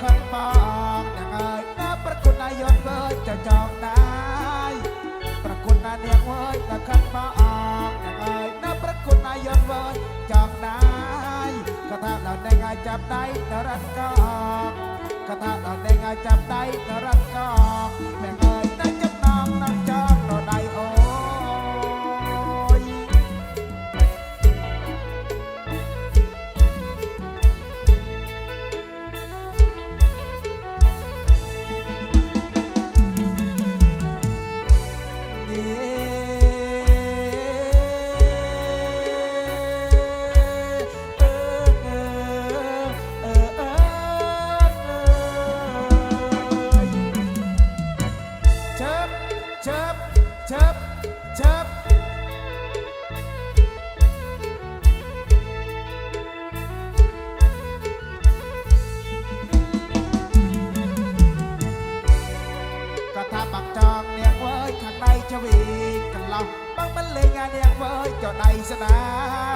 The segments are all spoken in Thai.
คนมองนางเอ๋ยนับประคุณนายกเอ้ยจะจองนายประคุณนาเนียงเอ้ยนะคนมองนางเอ๋ยนับประคุณนายกเอ้ยจองนายกระทะเราได้ไงจับได้นรันกองกระทะเราได้ไงจับได้นรันกองแม่ ชวีกันเราบางมันเลยงานเดียงเว้ยจอดในสนา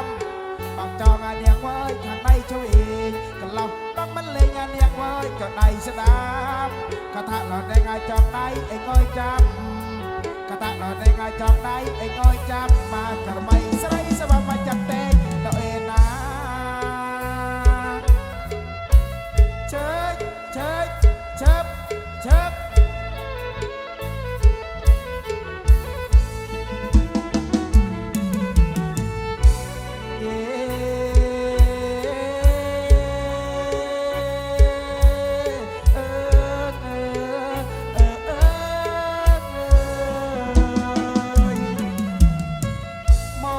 มบางจองานเดียงเว้ยทางในชวีกันเราบางมันเลยงานเดียงเว้ยจอดในสนามกระทะหลอดได้งานจำในไอ้ก้อยจำกระทะหลอดได้งานจำในไอ้ก้อยจำมาทำไมสไลสว่ายมาจับเต้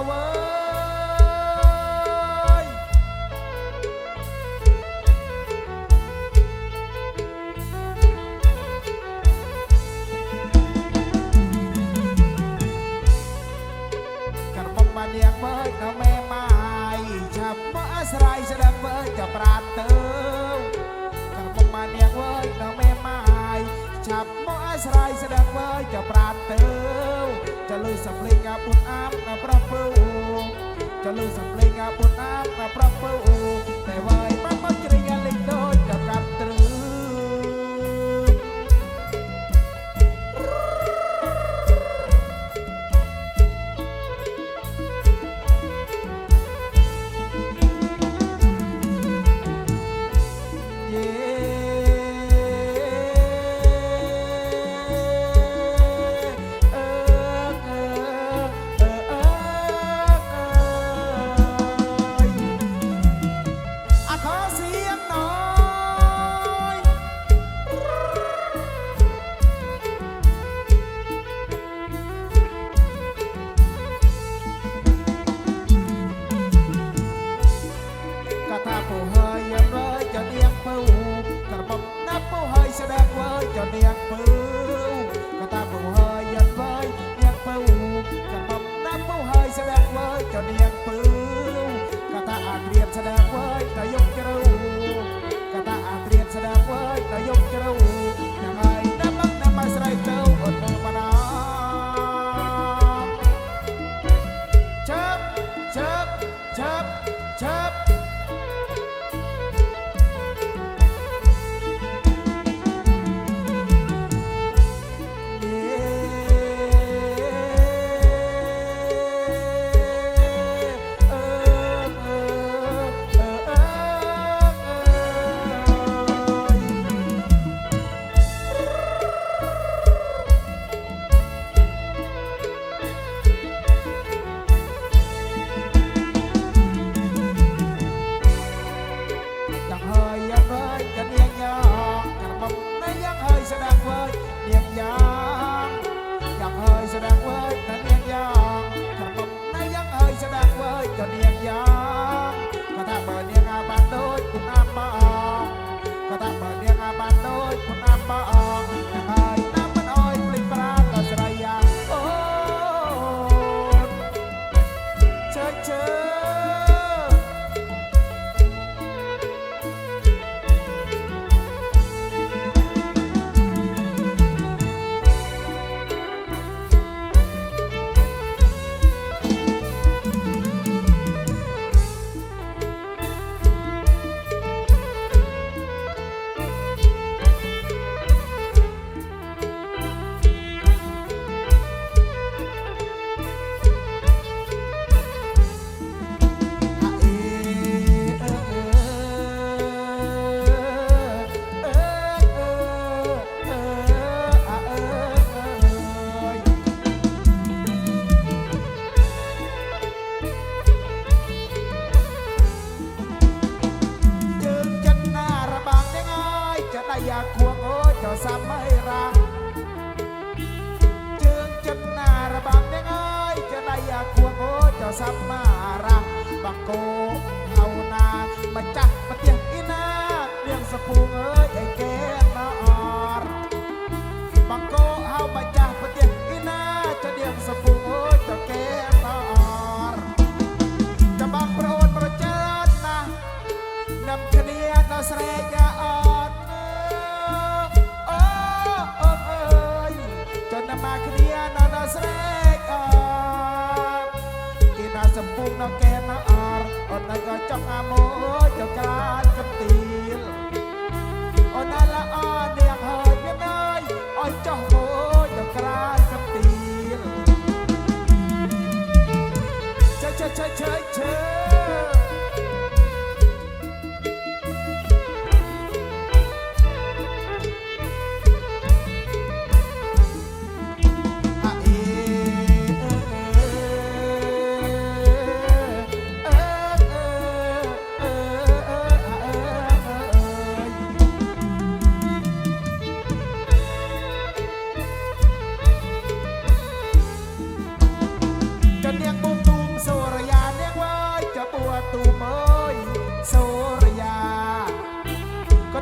វ៉ាយការបំបានយ៉ាងមើលដល់មេម៉ាយចាប់មកអាស្រ័យស្ដាប់មើលចាប់ប្រាទៅការបំបានយ៉ាងមើលដល់មេម៉ាយចាប់មកអាស្រ័យស្ដាប់មើលចាប់ប្រាទៅ จะเลยสำเร็จงานบุญอาบนะพระเพื่อจะเลยสำเร็จงานบุญอาบนะพระเพื่อ สัมมารักบังโกเฮานามาจักมาเตียงอีนาเลี้ยงสะพูงเอ้ย សំពុកដល់កែណាអរអត់ដល់ក៏ចង់អាមួយចង់ក្រានកំទីលអត់ដល់ល្អនាងហើយមានអើយអត់ចង់មួយចង់ក្រានកំទីលឆេឆេឆេឆេឆេ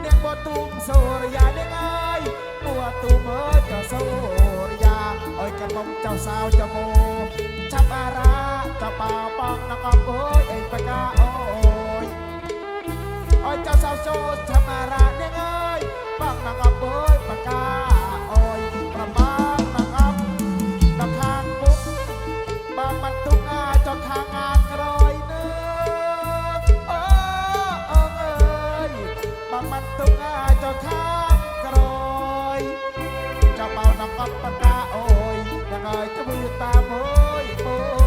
ก็เนียบัวตูมโซรยาเนียงเอ้ยบัวตูมเอ้ยเจ้าโซรยาอ้ยกันบอมเจ้าสาวเจ้าโมชับอาราเจ้าป่าปองนักอบเอ้ยเอ็งปากกาโอ้ยอ้ยเจ้าสาวโซชับอาราเนียงเอ้ยปองนักอบเอ้ย กัปะกาโอ้ยยังไงจะมือตาโอยโอย